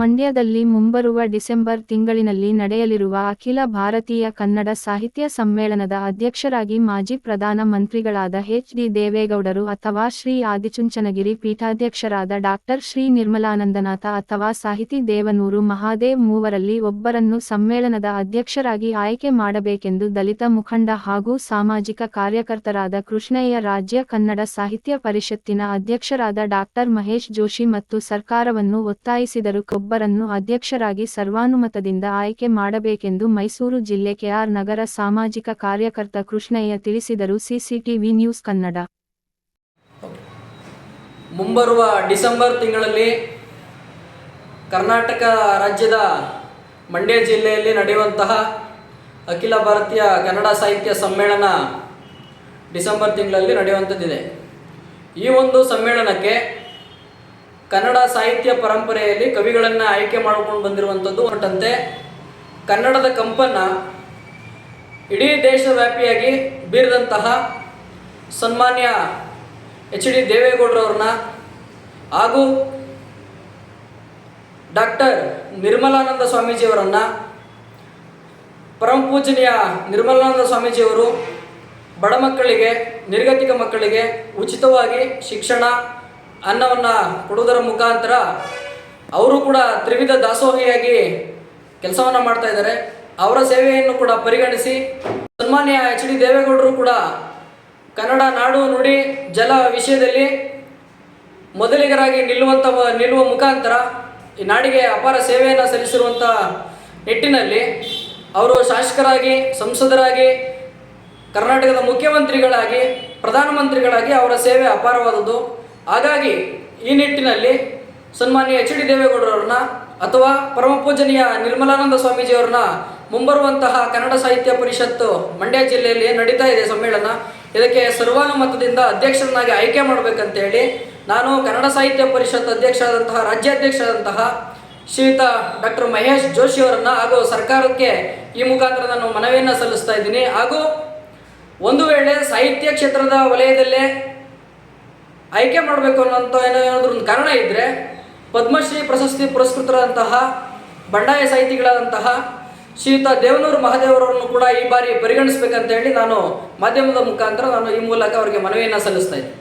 ಮಂಡ್ಯದಲ್ಲಿ ಮುಂಬರುವ ಡಿಸೆಂಬರ್ ತಿಂಗಳಿನಲ್ಲಿ ನಡೆಯಲಿರುವ ಅಖಿಲ ಭಾರತೀಯ ಕನ್ನಡ ಸಾಹಿತ್ಯ ಸಮ್ಮೇಳನದ ಅಧ್ಯಕ್ಷರಾಗಿ ಮಾಜಿ ಪ್ರಧಾನ ಮಂತ್ರಿಗಳಾದ ಎಚ್ ಡಿ ದೇವೇಗೌಡರು ಅಥವಾ ಶ್ರೀ ಆದಿಚುಂಚನಗಿರಿ ಪೀಠಾಧ್ಯಕ್ಷರಾದ ಡಾಕ್ಟರ್ ಶ್ರೀ ನಿರ್ಮಲಾನಂದನಾಥ ಅಥವಾ ಸಾಹಿತಿ ದೇವನೂರು ಮಹಾದೇವ್ ಮೂವರಲ್ಲಿ ಒಬ್ಬರನ್ನು ಸಮ್ಮೇಳನದ ಅಧ್ಯಕ್ಷರಾಗಿ ಆಯ್ಕೆ ಮಾಡಬೇಕೆಂದು ದಲಿತ ಮುಖಂಡ ಹಾಗೂ ಸಾಮಾಜಿಕ ಕಾರ್ಯಕರ್ತರಾದ ಕೃಷ್ಣಯ್ಯ ರಾಜ್ಯ ಕನ್ನಡ ಸಾಹಿತ್ಯ ಪರಿಷತ್ತಿನ ಅಧ್ಯಕ್ಷರಾದ ಡಾಕ್ಟರ್ ಮಹೇಶ್ ಜೋಶಿ ಮತ್ತು ಸರ್ಕಾರವನ್ನು ಒತ್ತಾಯಿಸಿದರು. ಕೊಬ್ಬರನ್ನು ಅಧ್ಯಕ್ಷರಾಗಿ ಸರ್ವಾನುಮತದಿಂದ ಆಯ್ಕೆ ಮಾಡಬೇಕೆಂದು ಮೈಸೂರು ಜಿಲ್ಲೆ ಕೆಆರ್ ನಗರ ಸಾಮಾಜಿಕ ಕಾರ್ಯಕರ್ತ ಕೃಷ್ಣಯ್ಯ ತಿಳಿಸಿದರು. CCTV news Kannada. ಮುಂಬರುವ ಡಿಸೆಂಬರ್ ತಿಂಗಳಲ್ಲಿ ಕರ್ನಾಟಕ ರಾಜ್ಯದ ಮಂಡ್ಯ ಜಿಲ್ಲೆಯಲ್ಲಿ ನಡೆಯುವಂತಹ ಅಖಿಲ ಭಾರತೀಯ ಕನ್ನಡ ಸಾಹಿತ್ಯ ಸಮ್ಮೇಳನ ಡಿಸೆಂಬರ್ ತಿಂಗಳಲ್ಲಿ ನಡೆಯುವಂಥದ್ದಿದೆ. ಈ ಒಂದು ಸಮ್ಮೇಳನಕ್ಕೆ ಕನ್ನಡ ಸಾಹಿತ್ಯ ಪರಂಪರೆಯಲ್ಲಿ ಕವಿಗಳನ್ನು ಆಯ್ಕೆ ಮಾಡಿಕೊಂಡು ಬಂದಿರುವಂಥದ್ದು ಹೊರಟಂತೆ ಕನ್ನಡದ ಕಂಪನ್ನ ಇಡೀ ದೇಶವ್ಯಾಪಿಯಾಗಿ ಬೀರಿದಂತಹ ಸನ್ಮಾನ್ಯ ಎಚ್ ಡಿ ದೇವೇಗೌಡರವ್ರನ್ನ ಹಾಗೂ ಡಾಕ್ಟರ್ ನಿರ್ಮಲಾನಂದ ಸ್ವಾಮೀಜಿಯವರನ್ನು ಪರಮ ಪೂಜನೀಯ ನಿರ್ಮಲಾನಂದ ಸ್ವಾಮೀಜಿಯವರು ಬಡ ಮಕ್ಕಳಿಗೆ, ನಿರ್ಗತಿಕ ಮಕ್ಕಳಿಗೆ ಉಚಿತವಾಗಿ ಶಿಕ್ಷಣ ಅನ್ನವನ್ನು ಕೊಡುವುದರ ಮುಖಾಂತರ ಅವರು ಕೂಡ ತ್ರಿವಿಧ ದಾಸೋಹಿಯಾಗಿ ಕೆಲಸವನ್ನು ಮಾಡ್ತಾ ಇದ್ದಾರೆ. ಅವರ ಸೇವೆಯನ್ನು ಕೂಡ ಪರಿಗಣಿಸಿ ಸನ್ಮಾನ್ಯ ಎಚ್ ಡಿ ದೇವೇಗೌಡರು ಕೂಡ ಕನ್ನಡ ನಾಡು ನುಡಿ ಜಲ ವಿಷಯದಲ್ಲಿ ಮೊದಲಿಗರಾಗಿ ನಿಲ್ಲುವಂಥ ನಿಲ್ಲುವ ಮುಖಾಂತರ ಈ ನಾಡಿಗೆ ಅಪಾರ ಸೇವೆಯನ್ನು ಸಲ್ಲಿಸಿರುವಂಥ ನಿಟ್ಟಿನಲ್ಲಿ ಅವರು ಶಾಸಕರಾಗಿ, ಸಂಸದರಾಗಿ, ಕರ್ನಾಟಕದ ಮುಖ್ಯಮಂತ್ರಿಗಳಾಗಿ, ಪ್ರಧಾನಮಂತ್ರಿಗಳಾಗಿ ಅವರ ಸೇವೆ ಅಪಾರವಾದದ್ದು. ಹಾಗಾಗಿ ಈ ನಿಟ್ಟಿನಲ್ಲಿ ಸನ್ಮಾನ್ಯ ಎಚ್ ಡಿ ದೇವೇಗೌಡರವ್ರನ್ನ ಅಥವಾ ಪರಮ ಪೂಜನೀಯ ನಿರ್ಮಲಾನಂದ ಸ್ವಾಮೀಜಿಯವ್ರನ್ನ ಮುಂಬರುವಂತಹ ಕನ್ನಡ ಸಾಹಿತ್ಯ ಪರಿಷತ್ತು ಮಂಡ್ಯ ಜಿಲ್ಲೆಯಲ್ಲಿ ನಡೀತಾ ಇದೆ ಸಮ್ಮೇಳನ. ಇದಕ್ಕೆ ಸರ್ವಾನುಮತದಿಂದ ಅಧ್ಯಕ್ಷರನ್ನಾಗಿ ಆಯ್ಕೆ ಮಾಡಬೇಕಂತೇಳಿ ನಾನು ಕನ್ನಡ ಸಾಹಿತ್ಯ ಪರಿಷತ್ ಅಧ್ಯಕ್ಷರಾದಂತಹ, ರಾಜ್ಯಾಧ್ಯಕ್ಷರಾದಂತಹ ಶ್ರೀಯುತ ಡಾಕ್ಟರ್ ಮಹೇಶ್ ಜೋಶಿ ಅವರನ್ನ ಹಾಗೂ ಸರ್ಕಾರಕ್ಕೆ ಈ ಮುಖಾಂತರ ನಾನು ಮನವಿಯನ್ನು ಸಲ್ಲಿಸ್ತಾ ಇದ್ದೀನಿ. ಹಾಗೂ ಒಂದು ವೇಳೆ ಸಾಹಿತ್ಯ ಕ್ಷೇತ್ರದ ವಲಯದಲ್ಲೇ ಆಯ್ಕೆ ಮಾಡಬೇಕು ಅನ್ನೋಂಥ ಏನೋ ಏನಾದರೂ ಒಂದು ಕಾರಣ ಇದ್ದರೆ ಪದ್ಮಶ್ರೀ ಪ್ರಶಸ್ತಿ ಪುರಸ್ಕೃತರಾದಂತಹ ಬಂಡಾಯ ಸಾಹಿತಿಗಳಾದಂತಹ ಶ್ರೀಯುತ ದೇವನೂರು ಮಹಾದೇವರನ್ನು ಕೂಡ ಈ ಬಾರಿ ಪರಿಗಣಿಸಬೇಕಂತ ಹೇಳಿ ನಾನು ಮಾಧ್ಯಮದ ಮುಖಾಂತರ ನಾನು ಈ ಮೂಲಕ ಅವರಿಗೆ ಮನವಿಯನ್ನು ಸಲ್ಲಿಸ್ತಾ ಇದ್ದೀನಿ.